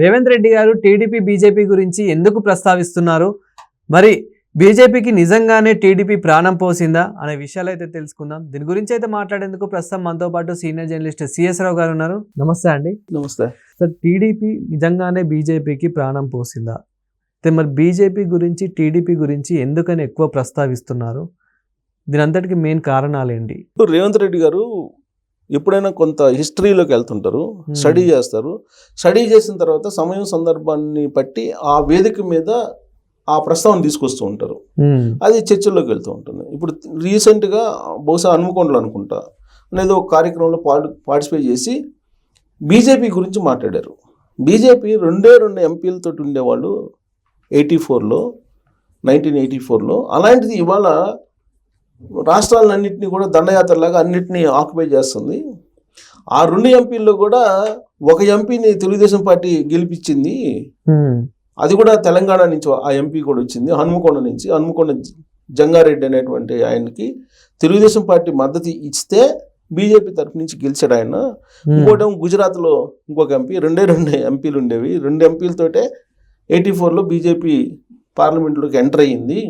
రేవంత్ రెడ్డి గారు TDP BJP గురించి ఎందుకు ప్రస్తావిస్తున్నారు? మరి బీజేపీకి నిజంగానే టీడీపీ ప్రాణం పోసిందా అనే విషయాలు అయితే తెలుసుకుందాం. దీని గురించి అయితే మాట్లాడేందుకు ప్రస్తుతం మనతో పాటు సీనియర్ జర్నలిస్ట్ సిఎస్ రావు గారు ఉన్నారు. నమస్తే అండి. నమస్తే. సార్ టీడీపీ నిజంగానే బీజేపీకి ప్రాణం పోసిందా? అయితే మరి బీజేపీ గురించి టీడీపీ గురించి ఎందుకని ఎక్కువ ప్రస్తావిస్తున్నారు? దీని అంతటికి మెయిన్ కారణాలు ఏంటి ఇప్పుడు రేవంత్ రెడ్డి గారు ఎప్పుడైనా కొంత హిస్టరీలోకి వెళ్తుంటారు Hmm. స్టడీ చేస్తారు. స్టడీ చేసిన తర్వాత సమయం సందర్భాన్ని బట్టి ఆ వేదిక మీద ఆ ప్రస్తావన తీసుకొస్తూ ఉంటారు. ఉమ్, అది చర్చల్లోకి వెళ్తూ ఉంటుంది. ఇప్పుడు రీసెంట్గా బహుశా హనుమకొండలు అనుకుంటా అనేది ఒక కార్యక్రమంలో పార్టి పార్టిసిపేట్ చేసి బీజేపీ గురించి మాట్లాడారు. బీజేపీ రెండే రెండు ఎంపీలతో ఉండేవాళ్ళు ఎయిటీ ఫోర్లో నైన్టీన్ ఎయిటీ ఫోర్లో. అలాంటిది ఇవాళ రాష్ట్రాలన్నింటినీ కూడా దండయాత్రలాగా అన్నింటినీ ఆక్యుపై చేస్తుంది. ఆ రెండు ఎంపీల్లో కూడా ఒక ఎంపీని తెలుగుదేశం పార్టీ గెలిపించింది. అది కూడా తెలంగాణ నుంచి ఆ ఎంపీ కూడా వచ్చింది. హనుమకొండ నుంచి. హనుమకొండ జంగారెడ్డి అనేటువంటి ఆయనకి తెలుగుదేశం పార్టీ మద్దతు ఇస్తే బీజేపీ తరఫు నుంచి గెలిచాడు ఆయన. ఉమ్, ఇంకోటేమో గుజరాత్లో ఇంకొక ఎంపీ రెండే రెండు ఎంపీలు ఉండేవి. రెండు ఎంపీలతోటే ఎయిటీ ఫోర్లో బీజేపీ పార్లమెంట్లోకి ఎంటర్ అయ్యింది.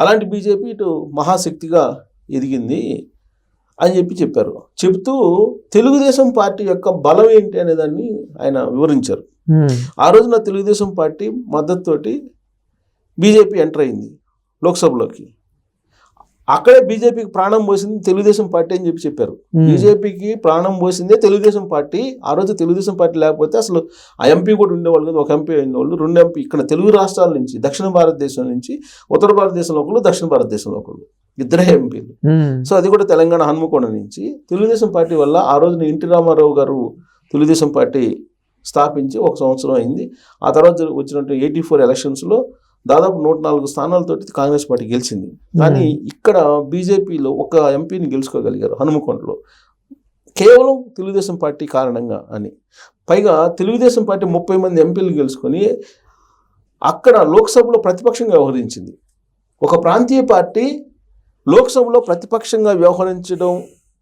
అలాంటి బీజేపీ ఇటు మహాశక్తిగా ఎదిగింది అని చెప్పి చెప్పారు. చెబుతూ తెలుగుదేశం పార్టీ యొక్క బలం ఏంటి అనే దాన్ని ఆయన వివరించారు. ఆ రోజున తెలుగుదేశం పార్టీ మద్దతుతోటి బీజేపీ ఎంటర్ అయింది లోక్సభలోకి. అక్కడే బీజేపీకి ప్రాణం పోసింది తెలుగుదేశం పార్టీ అని చెప్పి చెప్పారు. బీజేపీకి ప్రాణం పోసిందే తెలుగుదేశం పార్టీ. ఆ రోజు తెలుగుదేశం పార్టీ లేకపోతే అసలు ఆ ఎంపీ కూడా ఉండేవాళ్ళు కదా ఒక ఎంపీ ఉండేవాళ్ళు రెండు ఎంపీ ఇక్కడ తెలుగు రాష్ట్రాల నుంచి దక్షిణ భారతదేశం నుంచి ఉత్తర భారతదేశంలో ఒకళ్ళు దక్షిణ భారతదేశంలో ఒకళ్ళు ఇద్దరే ఎంపీలు. సో అది కూడా తెలంగాణ హన్మకొండ నుంచి. తెలుగుదేశం పార్టీ వల్ల ఆ రోజున ఎన్టీ రామారావు గారు తెలుగుదేశం పార్టీ స్థాపించి ఒక సంవత్సరం అయింది. ఆ తర్వాత వచ్చినట్టు ఎయిటీ ఫోర్ ఎలక్షన్స్లో దాదాపు నూట నాలుగు స్థానాలతోటి కాంగ్రెస్ పార్టీ గెలిచింది. కానీ ఇక్కడ బీజేపీలో ఒక ఎంపీని గెలుచుకోగలిగారు హనుమకొండలో. కేవలం తెలుగుదేశం పార్టీ కారణంగా అని. పైగా తెలుగుదేశం పార్టీ ముప్పై మంది ఎంపీలు గెలుచుకొని అక్కడ లోక్సభలో ప్రతిపక్షంగా వ్యవహరించింది. ఒక ప్రాంతీయ పార్టీ లోక్సభలో ప్రతిపక్షంగా వ్యవహరించడం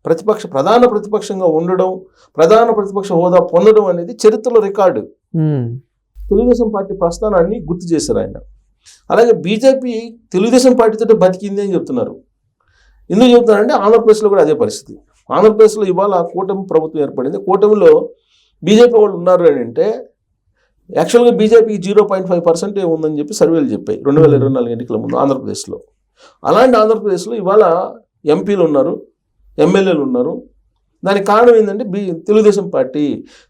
ప్రతిపక్ష ప్రధాన ప్రతిపక్షంగా ఉండడం ప్రధాన ప్రతిపక్ష హోదా పొందడం అనేది చరిత్రలో రికార్డు. తెలుగుదేశం పార్టీ ప్రస్థానాన్ని గుర్తు చేశారు ఆయన. అలాగే బీజేపీ తెలుగుదేశం పార్టీతో బతికింది అని చెప్తున్నారు. ఎందుకు చెప్తున్నారంటే ఆంధ్రప్రదేశ్లో కూడా అదే పరిస్థితి. ఆంధ్రప్రదేశ్లో ఇవాళ కూటమి ప్రభుత్వం ఏర్పడింది. కూటమిలో బీజేపీ వాళ్ళు ఉన్నారు అని అంటే యాక్చువల్గా బీజేపీకి జీరో పాయింట్ ఫైవ్ పర్సెంట్ ఉందని చెప్పి సర్వేలు చెప్పాయి రెండు వేల ఇరవై నాలుగు ఎన్నికల ముందు ఆంధ్రప్రదేశ్లో. అలాంటి ఆంధ్రప్రదేశ్లో ఇవాళ ఎంపీలు ఉన్నారు ఎమ్మెల్యేలు ఉన్నారు. దానికి కారణం ఏంటంటే B Telugu Desam party.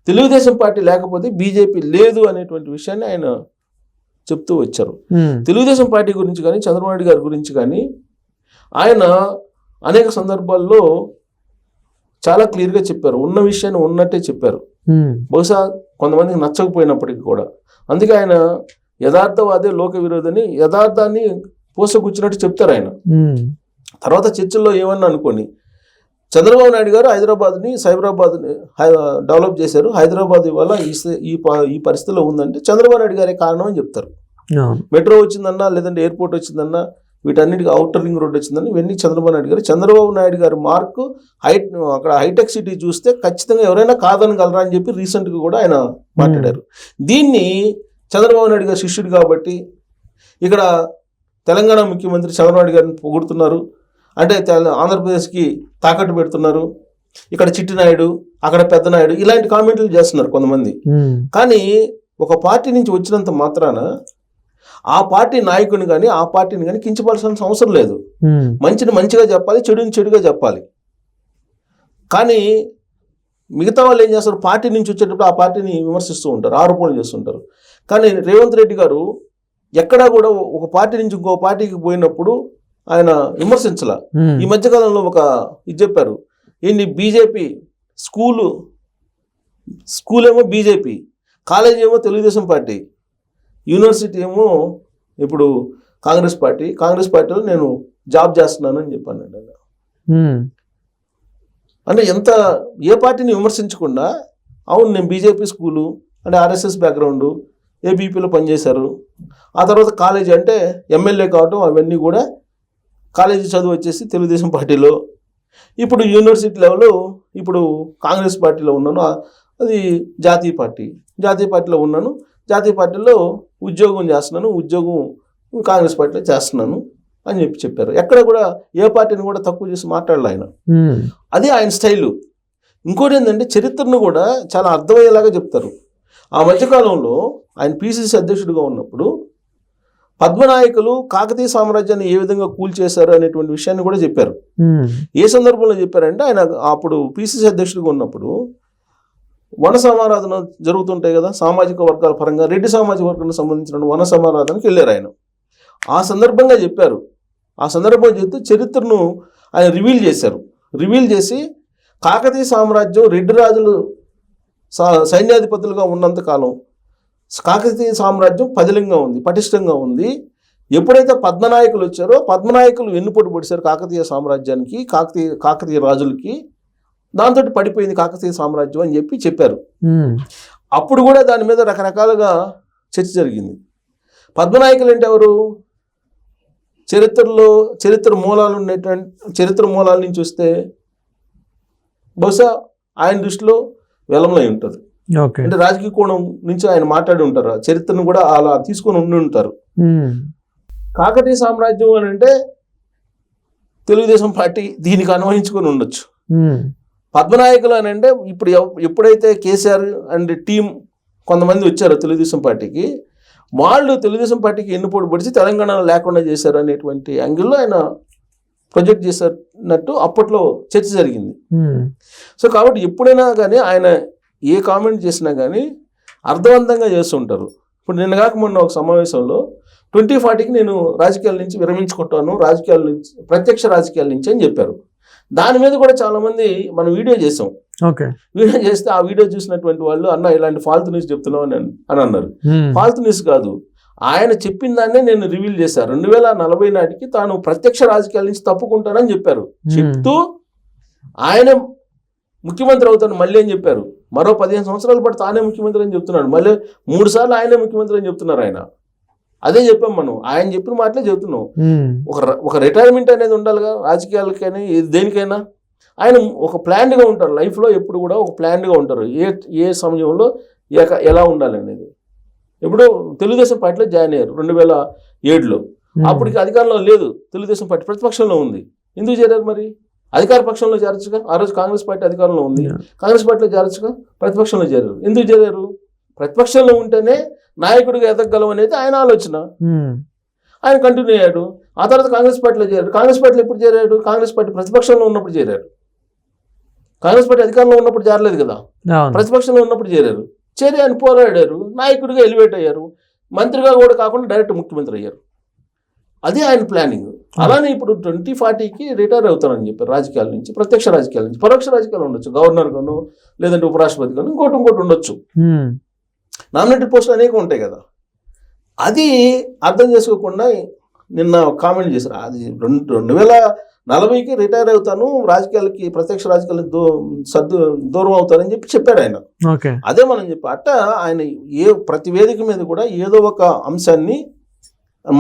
Telugu Desam party లేకపోతే బీజేపీ లేదు అనేటువంటి విషయాన్ని ఆయన చెప్తూ వచ్చారు. తెలుగుదేశం పార్టీ గురించి కానీ చంద్రబాబు నాయుడు గారి గురించి కానీ ఆయన అనేక సందర్భాల్లో చాలా క్లియర్గా చెప్పారు. ఉన్న విషయాన్ని ఉన్నట్టే చెప్పారు. బహుశా కొంతమందికి నచ్చకపోయినప్పటికీ కూడా. అందుకే ఆయన యథార్థవాదే లోక విరోధని యథార్థాన్ని పోసగుచ్చినట్టు చెప్తారు ఆయన. తర్వాత చర్చల్లో ఏమన్నా అనుకోని చంద్రబాబు నాయుడు గారు హైదరాబాద్ని సైబరాబాద్ని డెవలప్ చేశారు. హైదరాబాద్ ఇవాళ ఈ ఈ పరిస్థితిలో ఉందంటే చంద్రబాబు నాయుడు గారే కారణం అని చెప్తారు. మెట్రో వచ్చిందన్నా లేదంటే ఎయిర్పోర్ట్ వచ్చిందన్నా వీటన్నిటికీ అవుటర్ రింగ్ రోడ్ వచ్చిందని ఇవన్నీ చంద్రబాబు నాయుడు గారు. చంద్రబాబు నాయుడు గారి మార్కు హైట్ అక్కడ హైటెక్ సిటీ చూస్తే ఖచ్చితంగా ఎవరైనా కాదనగలరా అని చెప్పి రీసెంట్గా కూడా ఆయన మాట్లాడారు. దీన్ని చంద్రబాబు నాయుడు గారు శిష్యుడు కాబట్టి ఇక్కడ తెలంగాణ ముఖ్యమంత్రి చంద్రబాబు నాయుడు గారిని పొగుడుతున్నారు. అంటే ఆంధ్రప్రదేశ్కి తాకట్టు పెడుతున్నారు. ఇక్కడ చిట్టి నాయుడు అక్కడ పెద్ద నాయుడు ఇలాంటి కామెంట్లు చేస్తున్నారు కొంతమంది. కానీ ఒక పార్టీ నుంచి వచ్చినంత మాత్రాన ఆ పార్టీ నాయకుని కానీ ఆ పార్టీని కానీ కించపరచాల్సిన అవసరం లేదు. మంచిని మంచిగా చెప్పాలి చెడుని చెడుగా చెప్పాలి. కానీ మిగతా వాళ్ళు ఏం చేస్తారు? పార్టీ నుంచి వచ్చేటప్పుడు ఆ పార్టీని విమర్శిస్తూ ఉంటారు ఆరోపణలు చేస్తుంటారు కానీ రేవంత్ రెడ్డి గారు ఎక్కడా కూడా ఒక పార్టీ నుంచి ఇంకో పార్టీకి పోయినప్పుడు ఆయన విమర్శించాల. ఈ మధ్యకాలంలో ఒక ఇది చెప్పారు. ఏంటి బీజేపీ స్కూలు స్కూల్ ఏమో బీజేపీ కాలేజ్ ఏమో తెలుగుదేశం పార్టీ యూనివర్సిటీ ఏమో ఇప్పుడు కాంగ్రెస్ పార్టీ కాంగ్రెస్ పార్టీలో నేను జాబ్ చేస్తున్నాను అని చెప్పాను ఆయన అంటే ఎంత ఏ పార్టీని విమర్శించకుండా అవును నేను బీజేపీ స్కూలు అంటే ఆర్ఎస్ఎస్ బ్యాక్గ్రౌండ్ ఏబీపీలో పనిచేశారు ఆ తర్వాత కాలేజీ అంటే ఎమ్మెల్యే కావటం అవన్నీ కూడా కాలేజీ చదువు వచ్చేసి తెలుగుదేశం పార్టీలో ఇప్పుడు యూనివర్సిటీ లెవెల్ ఇప్పుడు కాంగ్రెస్ పార్టీలో ఉన్నాను. అది జాతీయ పార్టీ. జాతీయ పార్టీలో ఉన్నాను. జాతీయ పార్టీలో ఉద్యోగం చేస్తున్నాను. ఉద్యోగం కాంగ్రెస్ పార్టీలో చేస్తున్నాను అని చెప్పి చెప్పారు. ఎక్కడ కూడా ఏ పార్టీని కూడా తక్కువ చేసి మాట్లాడలే ఆయన. అది ఆయన స్టైలు. ఇంకోటి ఏంటంటే చరిత్రను కూడా చాలా అర్థమయ్యేలాగా చెప్తారు. ఆ మధ్యకాలంలో ఆయన పిసిసి అధ్యక్షుడిగా ఉన్నప్పుడు పద్మనాయకులు కాకతీయ సామ్రాజ్యాన్ని ఏ విధంగా కూల్చేశారు అనేటువంటి విషయాన్ని కూడా చెప్పారు. ఏ సందర్భంలో చెప్పారంటే ఆయన అప్పుడు పిసిసి అధ్యక్షుడిగా ఉన్నప్పుడు వన సమారాధన జరుగుతుంటాయి కదా సామాజిక వర్గాల పరంగా రెడ్డి సామాజిక వర్గానికి సంబంధించిన వన సమారాధనకి వెళ్ళారు ఆయన. ఆ సందర్భంగా చెప్పారు. ఆ సందర్భంగా చెప్తూ చరిత్రను ఆయన రివీల్ చేశారు. రివీల్ చేసి కాకతీయ సామ్రాజ్యం రెడ్డి రాజులు సా- సైన్యాధిపతులుగా ఉన్నంత కాలం కాకతీయ సామ్రాజ్యం పదిలంగా ఉంది పటిష్టంగా ఉంది. ఎప్పుడైతే పద్మనాయకులు వచ్చారో పద్మనాయకులు వెన్నుపోటు పొడిచారు కాకతీయ సామ్రాజ్యానికి కాకతీయ కాకతీయ రాజులకి. దాంతో పడిపోయింది కాకతీయ సామ్రాజ్యం అని చెప్పి చెప్పారు. అప్పుడు కూడా దాని మీద రకరకాలుగా చర్చ జరిగింది. పద్మనాయకులు అంటే ఎవరు? చరిత్రలో చరిత్ర మూలాలు ఉండేటువంటి చరిత్ర మూలాల నుంచి వస్తే బహుశా ఆయన దృష్టిలో వెలంలై ఉంటుంది. అంటే రాజకీయ కోణం నుంచి ఆయన మాట్లాడి ఉంటారు. ఆ చరిత్రను కూడా అలా తీసుకొని ఉండి ఉంటారు. కాకతీయ సామ్రాజ్యం అని అంటే తెలుగుదేశం పార్టీ దీనికి అన్వయించుకొని ఉండొచ్చు. పద్మనాయకులు అని అంటే ఇప్పుడు ఎప్పుడైతే కేసీఆర్ అండ్ టీం కొంతమంది వచ్చారో తెలుగుదేశం పార్టీకి వాళ్ళు తెలుగుదేశం పార్టీకి ఎన్నుపోటు పడిచి తెలంగాణలో లేకుండా చేశారు అనేటువంటి యాంగిల్లో ఆయన ప్రొజెక్ట్ చేసినట్టు అప్పట్లో చర్చ జరిగింది. సో కాబట్టి ఎప్పుడైనా కానీ ఆయన ఏ కామెంట్ చేసినా కానీ అర్థవంతంగా చేస్తుంటారు. ఇప్పుడు నిన్న కాక మొన్న ఒక సమావేశంలో ట్వంటీ ఫార్టీకి నేను రాజకీయాల నుంచి విరమించుకుంటాను రాజకీయాల నుంచి ప్రత్యక్ష రాజకీయాల నుంచి అని చెప్పారు. దాని మీద కూడా చాలామంది మనం వీడియో చేసాం. ఓకే. వీడియో చేస్తే ఆ వీడియో చూసినటువంటి వాళ్ళు అన్న ఇలాంటి ఫాల్తు న్యూస్ చెప్తున్నావు అని అని అన్నారు. ఫాల్తు న్యూస్ కాదు. ఆయన చెప్పిన దాన్నే నేను రివీల్ చేశాను రెండు వేల నలభై నాటికి తాను ప్రత్యక్ష రాజకీయాల నుంచి తప్పుకుంటానని చెప్పారు. చెప్తూ ఆయన ముఖ్యమంత్రి అవుతాను మళ్ళీ అని చెప్పారు. మరో పదిహేను సంవత్సరాల పాటు తానే ముఖ్యమంత్రి అని చెప్తున్నాడు. మళ్ళీ మూడు సార్లు ఆయనే ముఖ్యమంత్రి అని చెప్తున్నారు ఆయన. అదే చెప్పాం మనం. ఆయన చెప్పిన మాటలే చెప్తున్నాం ఉమ్, ఒక ఒక రిటైర్మెంట్ అనేది ఉండాలిగా రాజకీయాలకైనా దేనికైనా. ఆయన ఒక ప్లాన్డ్గా ఉంటారు. లైఫ్లో ఎప్పుడు కూడా ఒక ప్లాన్డ్గా ఉంటారు. ఏ ఏ సమయంలో ఎలా ఉండాలి అనేది. ఇప్పుడు తెలుగుదేశం పార్టీలో జాయిన్ అయ్యారు రెండు వేల ఏడులో అప్పటికి అధికారంలో లేదు. తెలుగుదేశం పార్టీ ప్రతిపక్షంలో ఉంది. ఎందుకు చేరారు మరి? అధికార పక్షంలో చేరచ్చుగా? ఆ రోజు కాంగ్రెస్ పార్టీ అధికారంలో ఉంది. కాంగ్రెస్ పార్టీలో చేరచ్చుగా? ప్రతిపక్షంలో చేరారు. ఎందుకు చేరారు? ప్రతిపక్షంలో ఉంటేనే నాయకుడిగా ఎదగలం అనేది ఆయన ఆలోచన. ఉమ్, ఆయన కంటిన్యూ అయ్యాడు. ఆ తర్వాత కాంగ్రెస్ పార్టీలో చేరాడు. కాంగ్రెస్ పార్టీలో ఎప్పుడు చేరాడు? కాంగ్రెస్ పార్టీ ప్రతిపక్షంలో ఉన్నప్పుడు చేరారు. కాంగ్రెస్ పార్టీ అధికారంలో ఉన్నప్పుడు చేరలేదు కదా? ప్రతిపక్షంలో ఉన్నప్పుడు చేరారు. చేరి ఆయన పోరాడారు. నాయకుడిగా ఎలివేట్ అయ్యారు. మంత్రిగా కూడా కాకుండా డైరెక్ట్ ముఖ్యమంత్రి అయ్యారు. అదే ఆయన ప్లానింగ్. అలానే ఇప్పుడు ట్వంటీ ఫార్టీకి రిటైర్ అవుతారని చెప్పారు రాజకీయాల నుంచి ప్రత్యక్ష రాజకీయాల నుంచి. పరోక్ష రాజకీయాలు ఉండొచ్చు. గవర్నర్ గాను లేదంటే ఉపరాష్ట్రపతి గాను ఇంకోటి ఇంకోటి ఉండొచ్చు. నామినేటెడ్ పోస్టులు అనేక ఉంటాయి కదా. అది అర్థం చేసుకోకుండా నిన్న కామెంట్ చేశారు. అది రెండు రెండు వేల నలభైకి రిటైర్ అవుతాను రాజకీయాలకి ప్రత్యక్ష రాజకీయాలకి దూ సర్దు దూరం అవుతానని చెప్పి చెప్పాడు ఆయన. అదే మనం చెప్పి అట్ట ఆయన ఏ ప్రతి వేదిక మీద కూడా ఏదో ఒక అంశాన్ని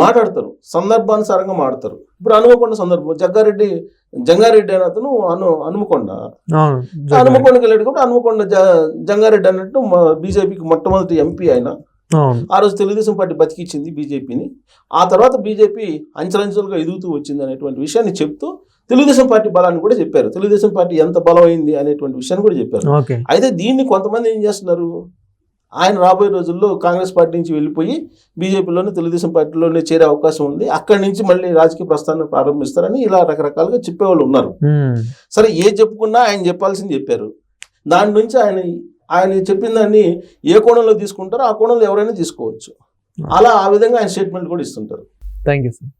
మాట్లాడతారు. సందర్భానుసారంగా మాడతారు ఇప్పుడు అనుమకొండ సందర్భం జగ్గారెడ్డి జంగారెడ్డి అని అతను అను హనుమకొండ. హనుమకొండకి కాబట్టి హనుమకొండ జంగారెడ్డి అన్నట్టు బీజేపీకి మొట్టమొదటి ఎంపీ ఆయన. ఆ రోజు తెలుగుదేశం పార్టీ బతికిచ్చింది బీజేపీని. ఆ తర్వాత బీజేపీ అంచెలంచెలుగా ఎదుగుతూ వచ్చింది అనేటువంటి విషయాన్ని చెప్తూ తెలుగుదేశం పార్టీ బలాన్ని కూడా చెప్పారు. తెలుగుదేశం పార్టీ ఎంత బలమైంది అనేటువంటి విషయాన్ని కూడా చెప్పారు. అయితే దీన్ని కొంతమంది ఏం చేస్తున్నారు? ఆయన రాబోయే రోజుల్లో కాంగ్రెస్ పార్టీ నుంచి వెళ్ళిపోయి బీజేపీలోనే తెలుగుదేశం పార్టీలోనే చేరే అవకాశం ఉంది. అక్కడి నుంచి మళ్ళీ రాజకీయ ప్రస్థానం ప్రారంభిస్తారని ఇలా రకరకాలుగా చెప్పేవాళ్ళు ఉన్నారు. సరే ఏ చెప్పుకున్నా ఆయన చెప్పాల్సింది చెప్పారు. దాని నుంచి ఆయన ఆయన చెప్పిన దాన్ని ఏ కోణంలో తీసుకుంటారో ఆ కోణంలో ఎవరైనా తీసుకోవచ్చు. అలా ఆ విధంగా ఆయన స్టేట్మెంట్ కూడా ఇస్తుంటారు. Thank you sir